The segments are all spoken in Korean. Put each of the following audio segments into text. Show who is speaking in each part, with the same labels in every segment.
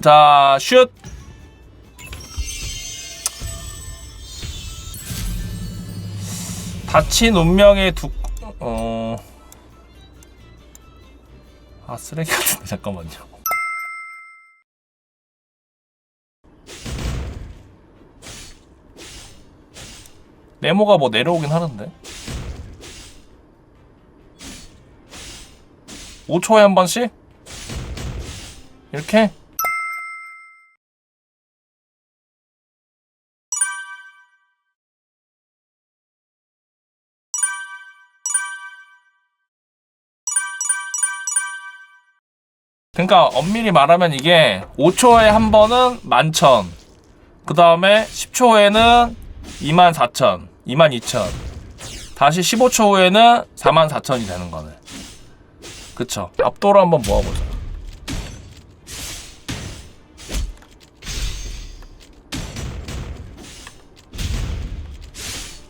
Speaker 1: 자, 슛. 다친 운명의 두 어. 아, 쓰레기 같은데 잠깐만요. 네모가 뭐 내려오긴 하는데. 5초에 한 번씩? 이렇게? 그러니까 엄밀히 말하면 이게 5초에 한 번은 11,000. 그 다음에 10초 후에는 24,000, 22,000. 다시 15초 후에는 44,000이 되는 거네. 그쵸. 압도로 한번 모아보자.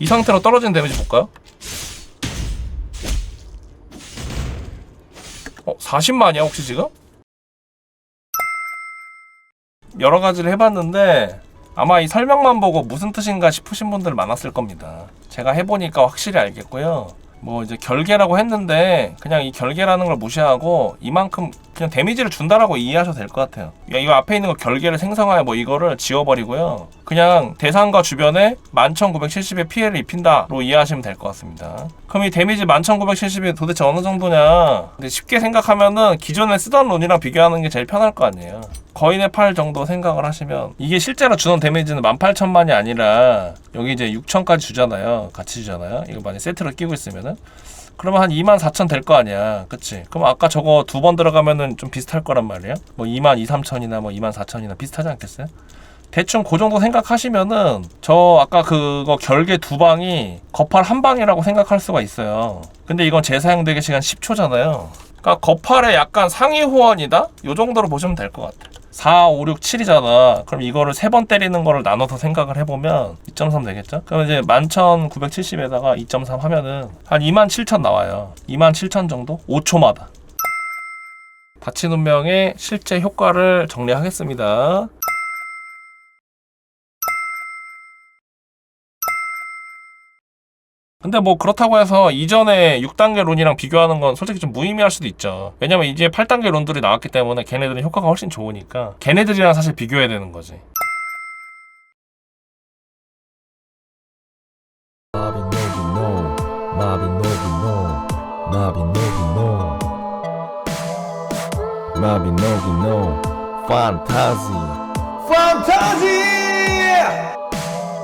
Speaker 1: 이 상태로 떨어진 데미지 볼까요? 어, 40만이야 혹시 지금? 여러 가지를 해봤는데 아마 이 설명만 보고 무슨 뜻인가 싶으신 분들 많았을 겁니다. 제가 해보니까 확실히 알겠고요. 뭐 이제 결계라고 했는데 그냥 이 결계라는 걸 무시하고 이만큼 그냥 데미지를 준다라고 이해하셔도 될 것 같아요. 야, 이거 앞에 있는 거 결계를 생성하여 뭐 이거를 지워버리고요. 그냥 대상과 주변에 11,970의 피해를 입힌다로 이해하시면 될 것 같습니다. 그럼 이 데미지 11,970이 도대체 어느 정도냐? 근데 쉽게 생각하면은 기존에 쓰던 룬이랑 비교하는 게 제일 편할 거 아니에요. 거인의 팔 정도 생각을 하시면 이게 실제로 주는 데미지는 18,000만이 아니라 여기 이제 6,000까지 주잖아요. 같이 주잖아요. 이거 만약 세트를 끼고 있으면은 그러면 한24,000될거 아니야. 그치? 그럼 아까 저거 두 번 들어가면은 좀 비슷할 거란 말이에요. 뭐 2만 2, 3천이나 뭐 2만 4천이나 비슷하지 않겠어요? 대충 그 정도 생각하시면은 저 아까 그거 결계 두 방이 거팔 한 방이라고 생각할 수가 있어요. 근데 이건 재사용되기 시간 10초잖아요. 그러니까 거팔의 약간 상위 호환이다? 요 정도로 보시면 될 것 같아. 4, 5, 6, 7이잖아. 그럼 이거를 세 번 때리는 거를 나눠서 생각을 해보면 2.3 되겠죠? 그럼 이제 11,970에다가 2.3 하면은 한 27,000 나와요. 27,000 정도? 5초마다. 다친 운명의 실제 효과를 정리하겠습니다. 근데 뭐 그렇다고 해서 이전에 6단계 룬이랑 비교하는 건 솔직히 좀 무의미할 수도 있죠. 왜냐면 이제 8단계 룬들이 나왔기 때문에 걔네들은 효과가 훨씬 좋으니까 걔네들이랑 사실 비교해야 되는 거지.
Speaker 2: No, Fantasy, Fantasy.